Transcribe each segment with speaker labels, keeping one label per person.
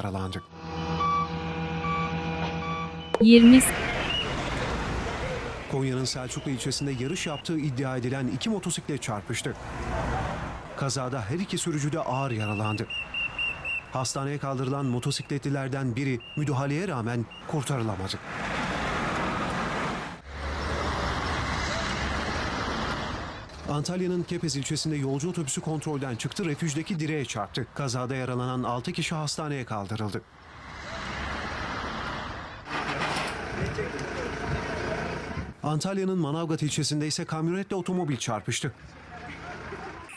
Speaker 1: yaralandı.
Speaker 2: 20
Speaker 1: Konya'nın Selçuklu ilçesinde yarış yaptığı iddia edilen iki motosiklet çarpıştı. Kazada her iki sürücü de ağır yaralandı. Hastaneye kaldırılan motosikletlilerden biri müdahaleye rağmen kurtarılamadı. Antalya'nın Kepez ilçesinde yolcu otobüsü kontrolden çıktı, refüjdeki direğe çarptı. Kazada yaralanan 6 kişi hastaneye kaldırıldı. Antalya'nın Manavgat ilçesinde ise kamyonetle otomobil çarpıştı.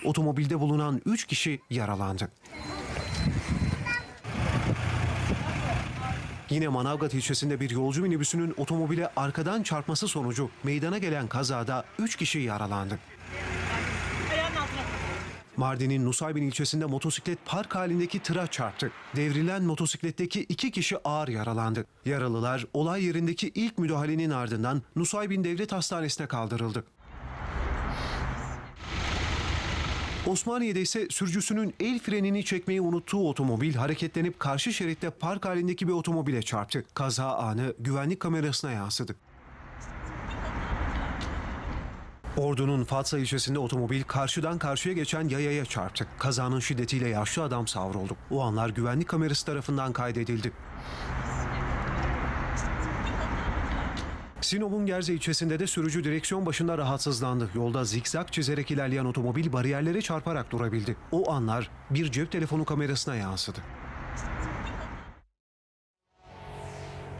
Speaker 1: Otomobilde bulunan 3 kişi yaralandı. Yine Manavgat ilçesinde bir yolcu minibüsünün otomobile arkadan çarpması sonucu meydana gelen kazada 3 kişi yaralandı. Mardin'in Nusaybin ilçesinde motosiklet park halindeki tıra çarptı. Devrilen motosikletteki iki kişi ağır yaralandı. Yaralılar olay yerindeki ilk müdahalenin ardından Nusaybin Devlet Hastanesi'ne kaldırıldı. Osmaniye'de ise sürücüsünün el frenini çekmeyi unuttuğu otomobil hareketlenip karşı şeritte park halindeki bir otomobile çarptı. Kaza anı güvenlik kamerasına yansıdı. Ordu'nun Fatsa ilçesinde otomobil karşıdan karşıya geçen yayaya çarptı. Kazanın şiddetiyle yaşlı adam savruldu. O anlar güvenlik kamerası tarafından kaydedildi. Sinop'un Gerze ilçesinde de sürücü direksiyon başında rahatsızlandı. Yolda zikzak çizerek ilerleyen otomobil bariyerlere çarparak durabildi. O anlar bir cep telefonu kamerasına yansıdı.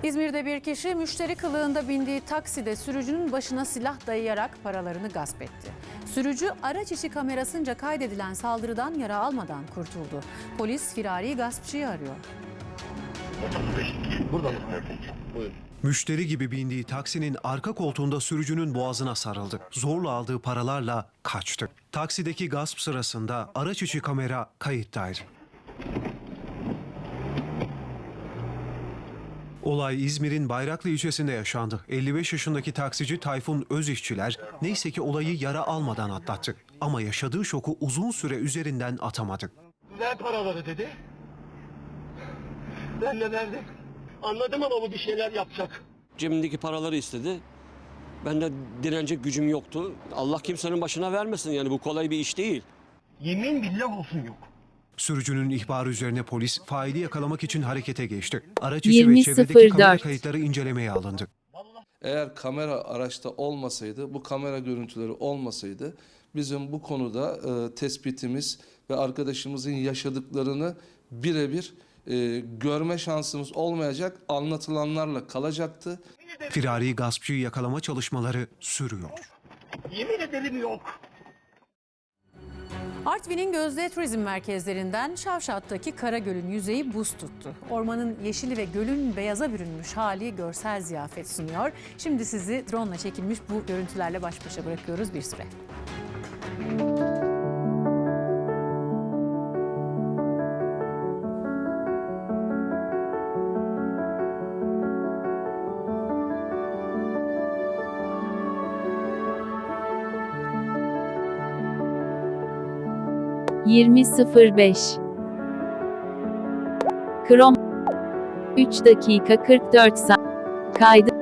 Speaker 3: İzmir'de bir kişi müşteri kılığında bindiği takside sürücünün başına silah dayayarak paralarını gasp etti. Sürücü araç içi kamerasınca kaydedilen saldırıdan yara almadan kurtuldu. Polis firari gaspçıyı arıyor.
Speaker 1: Müşteri gibi bindiği taksinin arka koltuğunda sürücünün boğazına sarıldı. Zorla aldığı paralarla kaçtı. Taksideki gasp sırasında araç içi kamera kayıttaydı. Olay İzmir'in Bayraklı ilçesinde yaşandı. 55 yaşındaki taksici Tayfun Özişçiler neyse ki olayı yara almadan atlattı. Ama yaşadığı şoku uzun süre üzerinden atamadı.
Speaker 4: Ver paraları dedi. Ben de verdim. Anladım ama bu bir şeyler yapacak.
Speaker 5: Cebimdeki paraları istedi. Ben de direnecek gücüm yoktu. Allah kimsenin başına vermesin yani bu kolay bir iş değil.
Speaker 4: Yemin billah olsun yok.
Speaker 1: Sürücünün ihbarı üzerine polis faili yakalamak için harekete geçti. Araç içi ve
Speaker 2: 20.04
Speaker 1: çevredeki kamera kayıtları incelemeye alındı.
Speaker 6: Eğer kamera araçta olmasaydı, bu kamera görüntüleri olmasaydı bizim bu konuda e, tespitimiz ve arkadaşımızın yaşadıklarını birebir e, görme şansımız olmayacak, anlatılanlarla kalacaktı.
Speaker 1: Firari gaspçıyı yakalama çalışmaları sürüyor.
Speaker 4: Yemin ederim yok.
Speaker 3: Artvin'in gözde turizm merkezlerinden Şavşat'taki Karagöl'ün yüzeyi buz tuttu. Ormanın yeşili ve gölün beyaza bürünmüş hali görsel ziyafet sunuyor. Şimdi sizi drone ile çekilmiş bu görüntülerle baş başa bırakıyoruz bir süre.
Speaker 2: Müzik 20.05 Krom. 3 dakika 44 saat Kaydı